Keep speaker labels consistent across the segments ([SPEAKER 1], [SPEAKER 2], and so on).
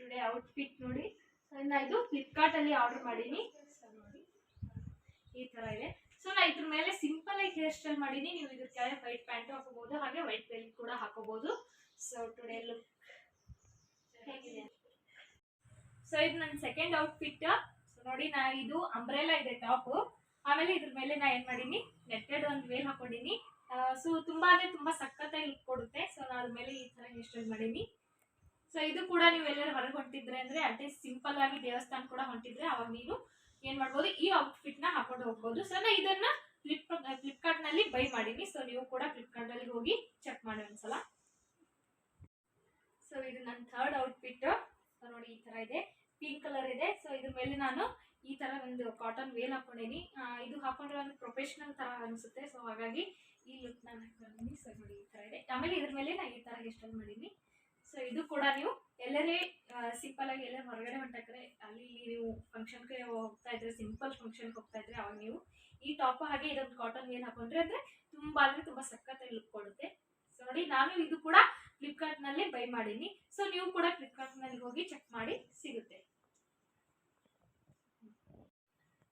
[SPEAKER 1] Today outfit ನೋಡಿ. So ನಾ ಇದು ಫ್ಲಿಪ್ಕಾರ್ಟಲ್ಲಿ ಆರ್ಡರ್ ಮಾಡೀನಿ. ನೋಡಿ ಈ ಥರ ಇದೆ. ಸೊ ನಾ ಇದ್ರ ಮೇಲೆ ಸಿಂಪಲ್ ಆಗಿ ಹೇರ್ ಸ್ಟೈಲ್ ಮಾಡೀನಿ. ನೀವು ಇದ್ರ ಕೆಳಗೆ ವೈಟ್ ಪ್ಯಾಂಟು ಹಾಕೋಬಹುದು ಹಾಗೆ ವೈಟ್ ಬೆಲ್ ಕೂಡ ಹಾಕೋಬಹುದು ಸೊ ಟುಡೇ ಲುಕ್ ಹೇಗಿದೆ? ಸೊ ಇದು ನನ್ನ ಸೆಕೆಂಡ್ ಔಟ್ಫಿಟ್ ಸೊ ನೋಡಿ, ನಾ ಇದು ಅಂಬ್ರೆಲಾ ಇದೆ ಟಾಪ್ ಆಮೇಲೆ ಇದ್ರ ಮೇಲೆ ನಾ ಏನ್ ಮಾಡೀನಿ? ನೆಟ್ಟೆಡ್ ಒಂದು ವೇಲ್ ಹಾಕೊಂಡಿನಿ ಸೊ ತುಂಬಾ ಅಂದ್ರೆ ತುಂಬಾ ಸಖತ್ತಾಗಿ ಲುಕ್ ಕೊಡುತ್ತೆ. ಸೊ ನಾ ಅದ್ರ ಮೇಲೆ ಈ ತರ ಹೇರ್ ಸ್ಟೈಲ್ ಮಾಡೀನಿ. ಸೊ ಇದು ಕೂಡ ನೀವು ಎಲ್ಲರೂ ಹೊರಗೆ ಹೊಂಟಿದ್ರೆ ಅಂದ್ರೆ ಅದೇ ಸಿಂಪಲ್ ಆಗಿ ದೇವಸ್ಥಾನ ಕೂಡ ಹೊಂಟಿದ್ರೆ ಅವಾಗ ನೀವು ಏನ್ ಮಾಡ್ಬೋದು ಈ ಔಟ್ಫಿಟ್ನ ಹಾಕೊಂಡು ಹೋಗ್ಬೋದು. ಸೊ ನಾ ಇದನ್ನ ಫ್ಲಿಪ್ ಫ್ಲಿಪ್ಕಾರ್ಟ್ನಲ್ಲಿ ಬೈ ಮಾಡೀನಿ. ಸೊ ನೀವು ಕೂಡ ಫ್ಲಿಪ್ಕಾರ್ಟ್ನಲ್ಲಿ ಹೋಗಿ ಚೆಕ್ ಮಾಡಿ ಒಂದ್ಸಲ. ಸೊ ಇದು ನನ್ನ ಥರ್ಡ್ ಔಟ್ಫಿಟ್ ನೋಡಿ ಈ ತರ ಇದೆ. ಪಿಂಕ್ ಕಲರ್ ಇದೆ. ಸೊ ಇದ್ರ ಮೇಲೆ ನಾನು ಈ ತರ ಒಂದು ಕಾಟನ್ ವೇಲ್ ಹಾಕೊಂಡೇನಿ. ಇದು ಹಾಕೊಂಡ್ರೆ ಒಂದು ಪ್ರೊಫೆಷನಲ್ ತರ ಅನ್ಸುತ್ತೆ. ಸೊ ಹಾಗಾಗಿ ಈ ಲುಕ್ ನಾನು ಹಾಕೊಂಡಿನಿ. ಸೊ ನೋಡಿ ಈ ತರ ಇದೆ. ಆಮೇಲೆ ಇದ್ರ ಮೇಲೆ ನಾನು ಈ ತರ ಸ್ಟೈಲ್ ಮಾಡೀನಿ. ಸೊ ಇದು ಕೂಡ ನೀವು ಎಲ್ಲರೇ ಸಿಂಪಲ್ ಆಗಿ ಎಲ್ಲ ಹೊರಗಡೆ ಹೊಂಟಾಕ್ರೆ ಅಲ್ಲಿ ಇಲ್ಲಿ ನೀವು ಫಂಕ್ಷನ್ಗೆ ಹೋಗ್ತಾ ಇದ್ರೆ ಸಿಂಪಲ್ ಫಂಕ್ಷನ್ಗೆ ಹೋಗ್ತಾ ಇದ್ರೆ ಅವಾಗ ನೀವು ಈ ಟಾಪ್ ಹಾಗೆ ಇದೊಂದು ಕಾಟನ್ ಏನು ಹಾಕೊಂಡ್ರೆ ಅಂದ್ರೆ ತುಂಬಾ ಅಂದ್ರೆ ತುಂಬಾ ಸಖತ್ತಾಗಿ ಲುಕ್ ಕೊಡುತ್ತೆ. ಸೊ ನೋಡಿ, ನಾನು ಇದು ಕೂಡ ಫ್ಲಿಪ್ಕಾರ್ಟ್ನಲ್ಲಿ ಬೈ ಮಾಡೀನಿ. ಸೊ ನೀವು ಕೂಡ ಫ್ಲಿಪ್ಕಾರ್ಟ್ನಲ್ಲಿ ಹೋಗಿ ಚೆಕ್ ಮಾಡಿ ಸಿಗುತ್ತೆ.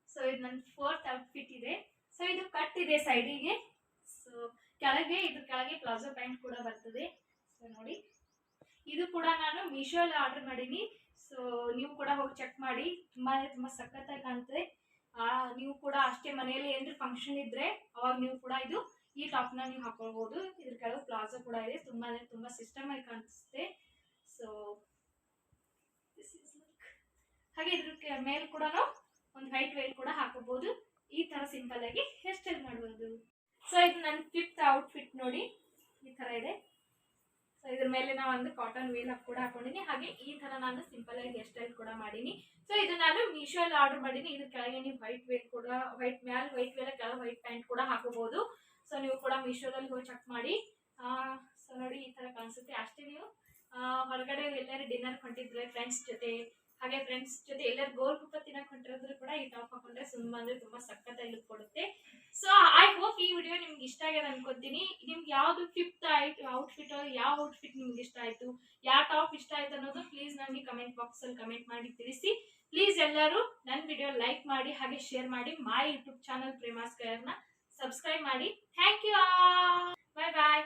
[SPEAKER 1] ಸೊ ಇದು ನನ್ನ ಫೋರ್ತ್ ಔಟ್ಫಿಟ್ ಇದೆ. ಸೊ ಇದು ಕಟ್ ಇದೆ ಸೈಡಿಗೆ ಸೊ ಕೆಳಗೆ, ಇದ್ರ ಕೆಳಗೆ ಪ್ಲಾಜೋ ಪ್ಯಾಂಟ್ ಕೂಡ ಬರ್ತದೆ. ಸೊ ನೋಡಿ. ಇದು ಕೂಡ ನಾನು ಮೀಶೋಲ್ಲಿ ಆರ್ಡರ್ ಮಾಡೀನಿ. ಸೊ ನೀವು ಕೂಡ ಹೋಗಿ ಚೆಕ್ ಮಾಡಿ. ತುಂಬಾ, ತುಂಬ ಸಖತ್ತಾಗಿ ಕಾಣ್ತದೆ ನೀವು ಕೂಡ ಅಷ್ಟೇ ಮನೆಯಲ್ಲಿ ಏನಾದ್ರು ಫಂಕ್ಷನ್ ಇದ್ರೆ ಅವಾಗ ನೀವು ಕೂಡ ಇದು ಈ ಟಾಪ್ನ ನೀವು ಹಾಕೊಳ್ಬೋದು. ಇದ್ರ ಕೆಳಗೆ ಪ್ಲಾಜೋ ಕೂಡ ಇದೆ. ತುಂಬಾ ತುಂಬಾ ಸಿಸ್ಟಮ್ ಆಗಿ ಕಾಣಿಸುತ್ತೆ ಸೊ ಹಾಗೆ ಇದ್ರ ಮೇಲ್ ಕೂಡ ಒಂದು ವೈಟ್ ವೇಲ್ ಕೂಡ ಹಾಕೋಬಹುದು ಈ ತರ ಸಿಂಪಲ್ ಆಗಿ ಹೇರ್ ಸ್ಟೈಲ್ ಮಾಡಬಹುದು ಸೊ ಇದು ನನ್ನ ಫಿಫ್ತ್ ಔಟ್ಫಿಟ್ ನೋಡಿ. ಈ ತರ ಇದೆ. ಇದ್ರ ಮೇಲೆ ನಾವು ಒಂದು ಕಾಟನ್ ವೇಲ್ ಕೂಡ ಹಾಕೊಂಡಿನಿ. ಹಾಗೆ ಈ ತರ ನಾನು ಸಿಂಪಲ್ ಆಗಿ ಹೇರ್ ಸ್ಟೈಲ್ ಕೂಡ ಮಾಡೀನಿ. ಸೊ ಇದು ನಾನು ಮೀಶೋಲ್ಲಿ ಆರ್ಡರ್ ಮಾಡೀನಿ. ಇದ್ರ ಕೆಳಗೆ ನೀವು ವೈಟ್ ವೇಲ್ ಕೂಡ ವೈಟ್ ಮ್ಯಾಲ್ ವೈಟ್ ವೇಲ್ ಕೆಳಗೆ ವೈಟ್ ಪ್ಯಾಂಟ್ ಕೂಡ ಹಾಕೋಬಹುದು ಸೊ ನೀವು ಕೂಡ ಮೀಶೋದಲ್ಲಿ ಹೋಗಿ ಚೆಕ್ ಮಾಡಿ. ಸೊ ನೋಡಿ ಈ ತರ ಕಾಣಿಸುತ್ತೆ. ಅಷ್ಟೇ ನೀವು. ಹೊರಗಡೆ ಎಲ್ಲರೂ ಡಿನ್ನರ್ ಹೊಂಟಿದ್ರೆ ಫ್ರೆಂಡ್ಸ್ ಜೊತೆ, ಹಾಗೆ ಫ್ರೆಂಡ್ಸ್ ಜೊತೆ ಎಲ್ಲರೂ ಗೋಲ್ ಕುಪ್ಪ ತಿನ್ನಕ್ ಹೊಂಟಿರೋದ್ರು ಕೂಡ ಈ ಟಾಪ್ ಹಾಕೊಂಡ್ರೆ ತುಂಬಾ ಅಂದ್ರೆ ತುಂಬಾ ಸಖತ್ತಾಗಿ ಕೊಡುತ್ತೆ. ಸೊ ಐ ಹೋಪ್ ಈ ವಿಡಿಯೋ ನಿಮ್ಗೆ ಇಷ್ಟ ಆಗ್ಯದ ಅನ್ಕೋತೀನಿ. ನಿಮ್ಗೆ ಯಾವ್ದು ಫಿಫ್ತ್ ಆಯ್ತು ಔಟ್ಫಿಟ್ ಯಾವ ಔಟ್ಫಿಟ್ ನಿಮ್ಗೆ ಇಷ್ಟ ಆಯ್ತು, ಯಾವ ಟಾಪ್ ಇಷ್ಟ ಆಯ್ತು ಅನ್ನೋದು ಪ್ಲೀಸ್ ನನಗೆ ಕಮೆಂಟ್ ಬಾಕ್ಸ್ ಅಲ್ಲಿ ಕಮೆಂಟ್ ಮಾಡಿ ತಿಳಿಸಿ. ಪ್ಲೀಸ್ ಎಲ್ಲರೂ ನನ್ನ ವಿಡಿಯೋ ಲೈಕ್ ಮಾಡಿ, ಹಾಗೆ ಶೇರ್ ಮಾಡಿ ಮೈ ಯೂಟ್ಯೂಬ್ ಚಾನಲ್ ಪ್ರೇಮಾಸ್ಕರ್ನ ಸಬ್ಸ್ಕ್ರೈಬ್ ಮಾಡಿ. Thank you bye bye